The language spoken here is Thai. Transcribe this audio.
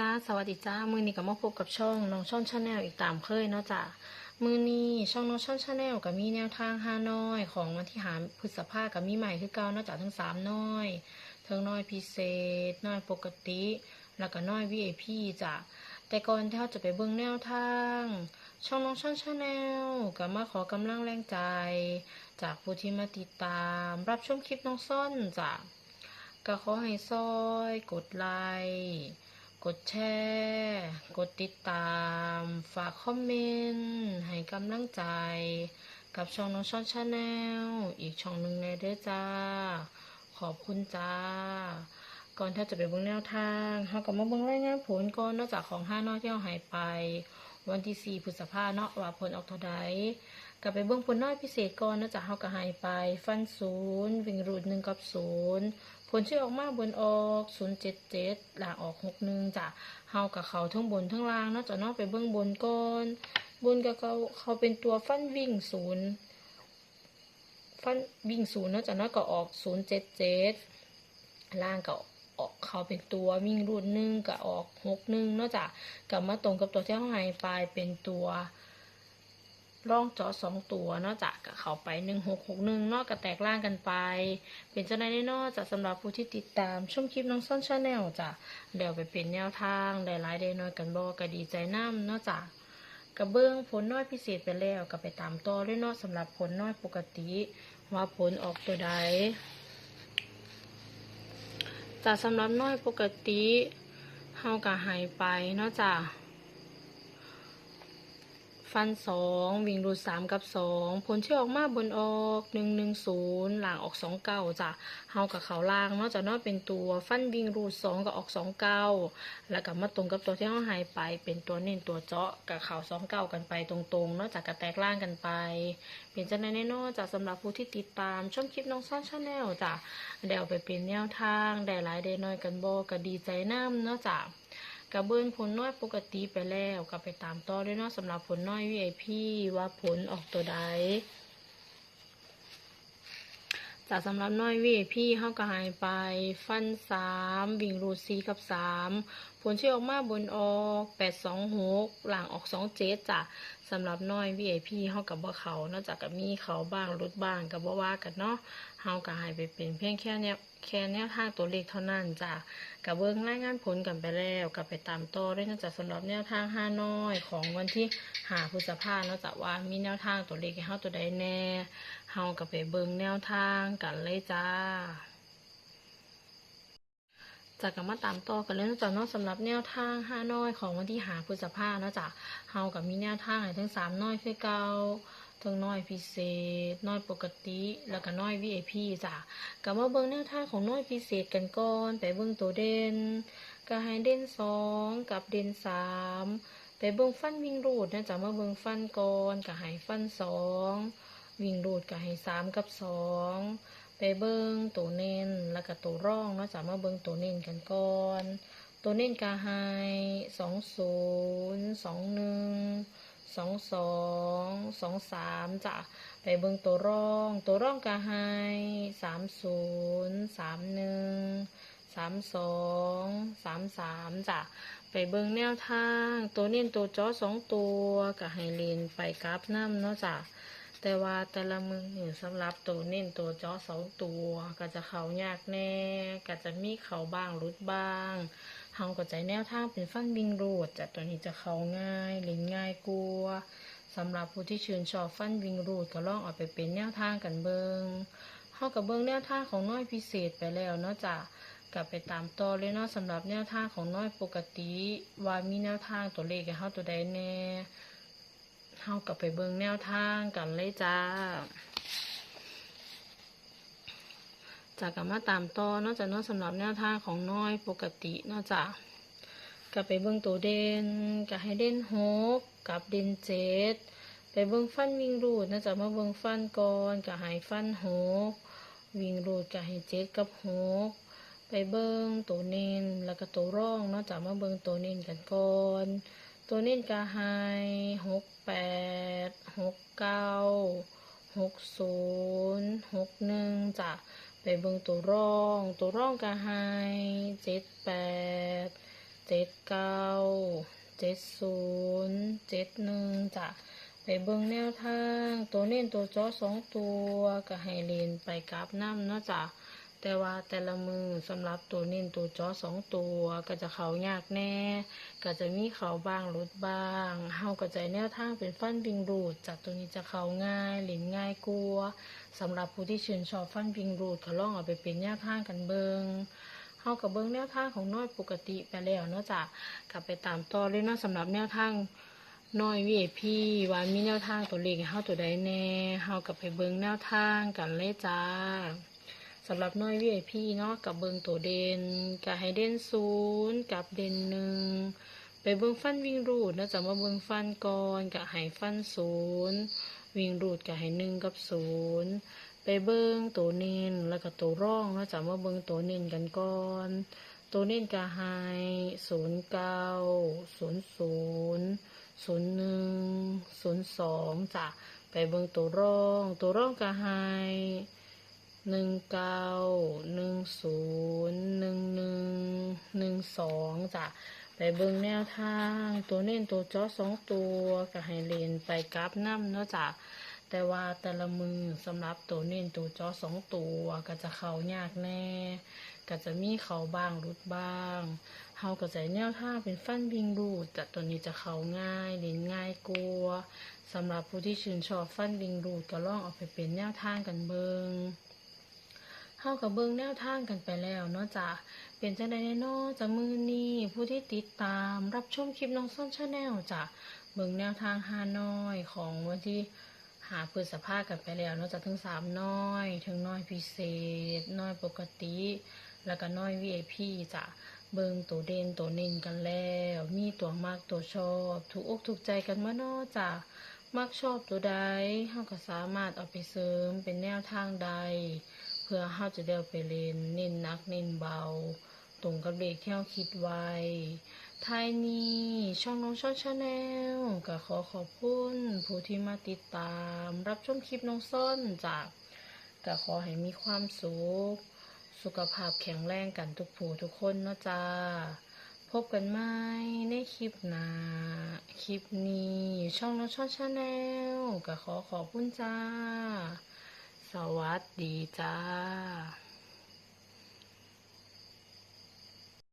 จ้าสวัสดีจ้ามือนี้ก็มาพบกับช่องน้องช่อนชาแนลอีกตามเคยเนาะจ้ะมือนี้ช่องน้องช่อนชาแนลก็มีแนวทางห้าน้อยของวันที่หาพฤษภากับมีใหม่คือเก่าเนาะจ้ะทั้งสามน้อยทั้งน้อยพิเศษ น้อยปกติ แล้วก็น้อย VIP จ้ะแต่ก่อนที่เราจะไปเบิ่งแนวทาง ช่องน้องช่อนชาแนลก็มาขอกำลังแรงใจ จากผู้ที่มาติดตาม รับชมคลิปน้องซ่อนจ้ะก็ขอให้ซอย กดไลค์ กดแชร์ กดติดตาม ฝากคอมเมนต์ ให้กำลังใจ กับช่องน้องช่อนชาแนล อีกช่องหนึ่งเลยเด้อจ้า ขอบคุณจ้า ก่อนที่จะไปเบิ่งแนวทางเราก็มาเบิ่งรายงานผลก่อนเนอกจากของห้านอที่เราหายไป วันที่4พฤษภาเนาะว่าผลออกเท่าใดก็ไปเบิ่งผลน้อยพิเศษก่อนเนอกจากเราก็หายไป ฟันศูนย์วิ่งรูดหนึ่งกับศูนย์ ผลที่ออกมาบนออก077หลังออก61จ้ะเฮากับเขาทั้งบนทั้งล่างเนาะจ้ะนาะไปเบื้องบนก่อนบนกับเขาเขาเป็นตัวฟันวิ่งศูนย์ฟันวิ่งศูนย์เนาะจ้ะนาะก็ออก077ล่างก็ออกเขาเป็นตัววิ่งรูดหนึ่งก็ออก61เนาะจ้ะกลับมาตรงกับตัวที่เขาใหายไปเป็นตัว ร่องจาะสองตัวเนาะจ้ะกับเขาไปหนึ่งหกหกหนึ่งเนาะก็แตกล่างกันไป เป็นเจ้าหน้าที่นอกจากสำหรับผู้ที่ติดตามชมคลิปน้องซ่อนชาแนลจ้ะเดี๋ยวไปเป็นแนวทางได้หลายได้น้อยกันบอก็ดีใจน้ำเนาะจ้ะกระเบื้องผลน้อยพิเศษไปแล้วก็ไปตามต่อด้วยนาะสำหรับผลน้อยปกติ ว่าผลออกตัวใดจากสำหรับน้อยปกติเฮาก็หายไปเนาะจ้ะ ฟันสองวิ่งรูดสามกับสองผลที่ออกมาบนออกหนึ่งหนึ่งศูนย์หลังออกสองเก้าจ้ะเฮากับเขาล่างเนาะจะเนาะเป็นตัวฟันวิ่งรูดสองกับออกสองเก้าแล้วก็มาตรงกับตัวที่เฮาหายไป เป็นตัวเน้นตัวเจาะกับเขาสองเก้ากันไปตรงๆเนาะจากกระแตกล่างกันไป เป็นจังไดแน่เนอนจากสำหรับผู้ที่ติดตามชมคลิปน้องซ่อนชาแนลจ้ะเดี๋ยวไปเป็นแนวทางได้หลายได้น้อยกันโบก็ดีใจน้ำเนาะจ้ะ กระเบื้องผลน้อยปกติไปแล้วก็ไปตามต่อด้วยเนาะสำหรับผลน้อย VIP ว่าผลออกตัวใดจากสำหรับน้อย VIP เข้าก็หายไป ฟันสามวิ่งรูดสีกับสาม ผลที่ออกมาบนออกแปดสองหกหลังออกสองเจ็ดจ้ะสำหรับน้อย VIP เข้ากับบ่เขานอกจากกับมีเขาบ้างรุดบ้างกับบ่ว่ากันเนาะเฮาก็หายไปเป็นเพียงแค่เนี้ยแค่แนวทางตัวเลขเท่านั้นจ้ะกับเบิ้งรายงานผลกันไปแล้วกับไปตามต่อด้วยนะจ๊ะสำหรับแนวทางห้าน้อยของวันที่หาพฤษภาเนาะจ๊ะว่ามีแนวทางตัวเลขให้เฮาตัวใดแน่เฮากับไปเบิ้งแนวทางกันเลยจ้า จากกันมาตามต่อกันเลยนะจ๊ะเนาะสำหรับแนวทางห้าน้อยของวันที่หาพฤษภาเนาะจ๊ะเฮากับมีแนวทางให้ทั้งสามน้อยคือเก่าทั้งน้อยพิเศษ น้อยปกติ แล้วก็น้อย VIP จ้ะกลับมาเบิ่งแนวทางของน้อยพิเศษกันก่อนไปเบิ่งตัวเด่นก็ให้เด่นสองกับเด่นสามไปเบิ่งฟันวิ่งรูดนะจ๊ะมาเบิ่งฟันก่อนก็ให้ฟันสองวิ่งรูดก็ให้สามกับสอง ไปเบิงตัวเน้นแล้วก็ตัวร่องเนาะจ๊ะมาเบิงตัวเน้นกันก่อน ตัวเน้นก็ให้สองศูนย์สองหนึ่งสองสองสองสามจ้ะไปเบิงตัวร่อง ตัวร่องก็ให้สามศูนย์สามหนึ่งสามสองสามสามจ้ะไปเบิงแนวทาง ตัวเน้นตัวจอสองตัวก็ให้เรียนไปกราฟน้ำเนาะจ้ะ แต่ว่าแต่ละมือนี่สำหรับตัวเน้นตัวจอสองตัว ก็จะเขายากแน่ก็จะมีเขาบ้างรุดบ้างเฮาก็ใจแนวทางเป็นฟันบิงรูดจ้ะตัวนี้จะเขาง่ายเล่นง่ายกลัวสำหรับผู้ที่ชื่นชอบฟันวิงรูดก็ลองเอาไปเป็นแนวทางกันเบิงเฮากับเบิงแนวทางของน้อยพิเศษไปแล้วเนาะจ้ะกลับไปตามต่อเลยเนาะสำหรับแนวทางของน้อยปกติ ว่ามีแนวทางตัวเลขให้เฮาตัวใดแน่ เฮากับไปเบิงแนวทางกันเลยจ้า จากกันมาตามต่อนาะจ้ะเนาะสำหรับแนวทางของน้อยปกติเนาะจ้ะก็ไปเบิ่งตัวเด่นก็ให้เด่นหกกับเด่นเจ็ดไปเบิ่งฟันวิ่งรูดนะจ๊ะมาเบิ่งฟันก่อนก็ให้ฟันหกวิ่งรูดก็ให้เจ็ดกับหกไปเบิ่งตัวเน้นแล้วก็ตัวร่องนาะจ๊ะมาเบิ่งตัวเน้นกันก่อน ตัวเน้ก็ให้หกแปดหกเก้าหกศูนย์หกหนึ่งจ้ะไปเบิ่งตัวร่อง ตัวร่องก็ให้เจ็ดแปดเจ็ดเก้าเจ็ดศูนย์เจ็ดหนึ่งจ้ะไปเบิ่งแนวทาง ตัวเน้นตัวจอสองตัวก็ให้เรียนไปกราบน้ำเนาะจ้ะ แต่ว่าแต่ละมือสำหรับตัวเน้นตัวจอสองตัวก็จะเขายากแน่ ก็จะมีเขาบ้างลดบ้างเฮาก็ใจแนวทางเป็นฟันบิงรูดจากตัวนี้จะเขาง่ายหลินง่ายกลัวสำหรับผู้ที่ชื่นชอบฟันบิงรูดก็ลองเอาไปเป็นแนวทางกันเบิงเฮากับเบิงแนวทางของน้อยปกติไปแล้วเนาะจ้ะกลับไปตามต่อเลยเนาะสำหรับแนวทางน้อย VIP ว่ามีแนวทางตัวเลขให้เฮาตัวใดแน่เฮากับไปเบิงแนวทางกันเลยจ้า สำหรับน้อย VIP เนาะกับเบิ้งตัวเด่นกับให้เด่นศูนย์กับเด่นหนึ่งไปเบิ้งฟันวิ่งรูดนะจ้ะมาเบิ้งฟันก่อนกับให้ฟันศูนย์วิ่งรูดกับให้หนึ่งกับศูนย์ไปเบิ้งตัวเน้นแล้วก็ตัวร่องแล้วจะมาเบิ้งตัวเน้นกันก่อน ตัวเน้นกะไฮศูนย์เก้าศูนย์ศูนย์ศูนย์หนึ่งศูนย์สองจ้ะไปเบิ้งตัวร่อง ตัวร่องกะไฮ หนึ่งเก้าหนึ่งศูนย์หนึ่งหนึ่งหนึ่งสองจ้ะไปเบิ้งแนวทางตัวเน้นตัวจอสองตัวกะไฮเลนไปกราฟน้ำเนาะจ้ะแต่ว่าแต่ละมือสำหรับตัวเน้นตัวจอสองตัวก็จะเข้ายากแน่ ก็จะมีเขาบ้างรุดบ้างเฮาก็จะแนวทางเป็นฟันบิงรูดแต่ตัวนี้จะเข้าง่ายเล่นง่ายกลัวสำหรับผู้ที่ชื่นชอบฟันบิงรูดก็ลองเอาไปเป็นแนวทางกันเบิง เฮากับเบิงแนวทางกันไปแล้วเนาะจ้ะเป็นจังไดแน่นาะจะมือนี้ผู้ที่ติดตามรับชมคลิปน้องส้นชาแนลจ้ะเบิงแนวทางฮานอยของวันที่หาพฤษภาพกันไปแล้วเนอกจากทั้งสามน้อยทั้งน้อยพิเศษ น้อยปกติ แล้วก็น้อย VIP จ้ะเบิงตัวเด่นตัวเน้นกันแล้ว มีตัวมากตัวชอบ ถูกอกถูกใจกันมาเนอจ้ะมักชอบตัวใดเฮาก็สามารถเอาไปเสริมเป็นแนวทางใด พื่อเฮาจะได้เอาไปเล่นเน้นหนักเน้นเบา ตรงกับเด็กที่เฮาคิดไว้ท้ายนี้ช่องน้องช่องชาแนลก็ขอขอบคุณผู้ที่มาติดตาม รับชมคลิปน้องส้นจากก็ขอให้มีความสุข สุขภาพแข็งแรงกันทุกผู้ทุกคนเนาะจ้า พบกันไหมในคลิปหน้าคลิปนี้ช่องน้องช่องชาแนลก็ขอขอบคุณจ้า สวัสดีจ้า